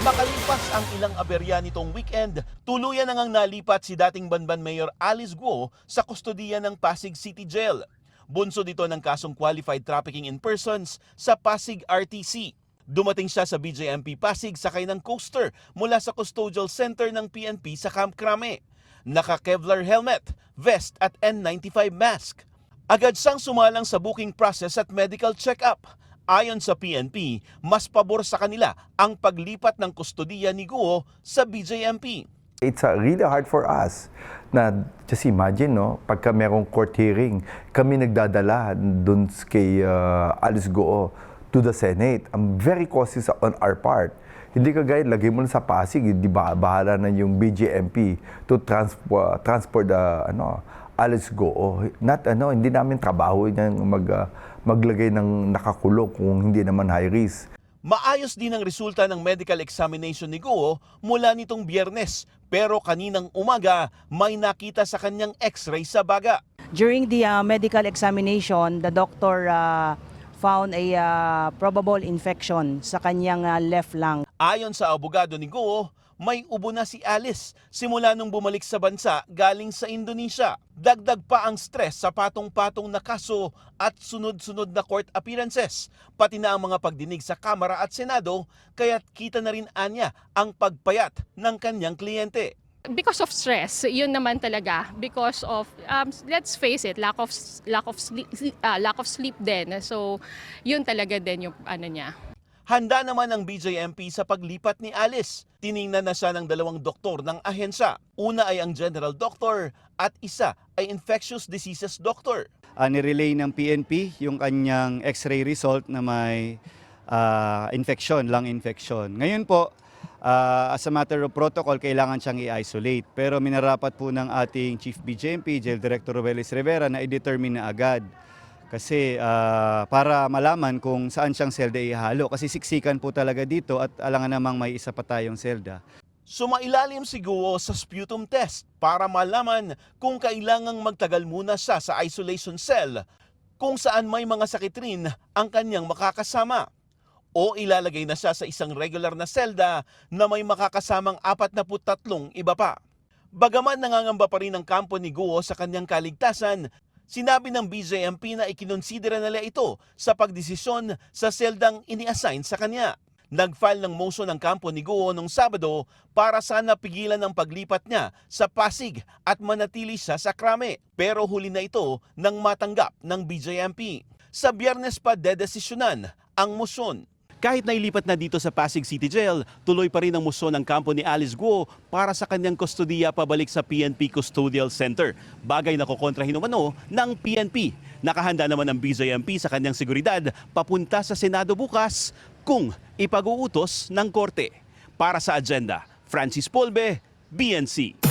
Makalipas ang ilang aberya nitong weekend, tuluyan na ngang nalipat si dating Banban Mayor Alice Guo sa kustodiya ng Pasig City Jail. Bunso dito ng kasong qualified trafficking in persons sa Pasig RTC. Dumating siya sa BJMP Pasig sakay ng coaster mula sa custodial center ng PNP sa Camp Crame. Naka-Kevlar helmet, vest at N95 mask. Agad siyang sumalang sa booking process at medical check-up. Ayon sa PNP, mas pabor sa kanila ang paglipat ng kustodiya ni Guo sa BJMP. It's uh, really hard for us na just imagine no, pagka merong court hearing, kami nagdadala dun kay uh, Alice Goo to the Senate. I'm very cautious on our part. Hindi kagaya, lagay mo na sa Pasig, di ba, bahala na yung BJMP to transport, transport the, ano, Alice Goo. Not, ano, hindi namin trabaho yan mag, uh, maglagay ng nakakulong kung hindi naman high risk. Maayos din ang resulta ng medical examination ni Guo mula nitong biyernes pero kaninang umaga may nakita sa kanyang x-ray sa baga. During the uh, medical examination, the doctor uh, found a uh, probable infection sa kanyang uh, left lung. Ayon sa abogado ni Guo, may ubo na si Alice simula nung bumalik sa bansa galing sa Indonesia. Dagdag pa ang stress sa patong-patong na kaso at sunod-sunod na court appearances, pati na ang mga pagdinig sa Kamara at Senado, kaya't kita na rin anya ang pagpayat ng kanyang kliyente. because of stress yun naman talaga because of um, let's face it lack of lack of sleep ah, lack of sleep din so yun talaga din yung ano niya Handa naman ang BJMP sa paglipat ni Alice. Tiningnan na siya ng dalawang doktor ng ahensya. Una ay ang general doctor at isa ay infectious diseases doctor. uh, nirelay ng PNP yung kanyang x-ray result na may ah, infection, lung infection. Ngayon po, ah, as a matter of protocol, kailangan siyang i-isolate. Pero minarapat po ng ating Chief BJMP, Jail Director Rubelis Rivera, na i-determine na agad. Kasi ah, para malaman kung saan siyang selda ihalo. Kasi siksikan po talaga dito at alangan namang may isa pa tayong selda. Sumailalim si Guo sa sputum test para malaman kung kailangang magtagal muna siya sa isolation cell kung saan may mga sakit rin ang kanyang makakasama. O ilalagay na siya sa isang regular na selda na may makakasamang 43 iba pa. Bagaman nangangamba pa rin ang kampo ni Guo sa kanyang kaligtasan, sinabi ng BJMP na ikinonsidera nila ito sa pagdesisyon sa seldang ini-assign sa kanya. Nag-file ng motion ng kampo ni Guo nung Sabado para sana pigilan ang paglipat niya sa Pasig at manatili siya sa Krame. Pero huli na ito nang matanggap ng BJMP. Sa biyernes pa dedesisyonan ang motion. Kahit nailipat na dito sa Pasig City Jail, tuloy pa rin ang musyon ng kampo ni Alice Guo para sa kanyang kustodiya pabalik sa PNP Custodial Center. Bagay na kukontrahin umano ng PNP. Nakahanda naman ang BJMP sa kanyang seguridad papunta sa Senado bukas kung ipag-uutos ng korte. Para sa agenda, Francis Polbe, BNC.